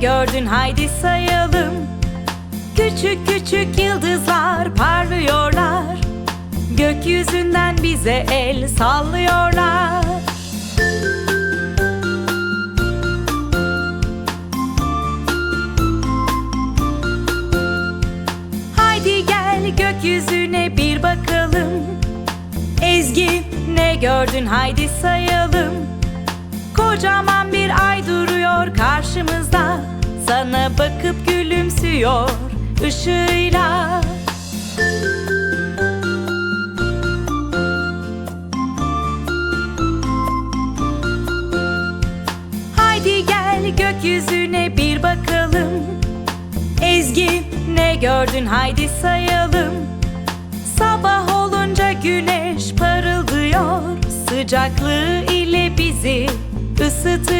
gördün? Haydi sayalım. Küçük küçük yıldızlar parlıyorlar. Gökyüzünden bize el sallıyorlar. Haydi gel gökyüzüne bir bakalım. Ezgi ne gördün? Haydi sayalım. Kocaman bir ay duruyor karşımızda Bakıp gülümsüyor ışığıyla. Haydi gel gökyüzüne bir bakalım. Ezgi ne gördün? Haydi sayalım. Sabah olunca güneş parıldıyor. Sıcaklığı ile bizi ısıtıyor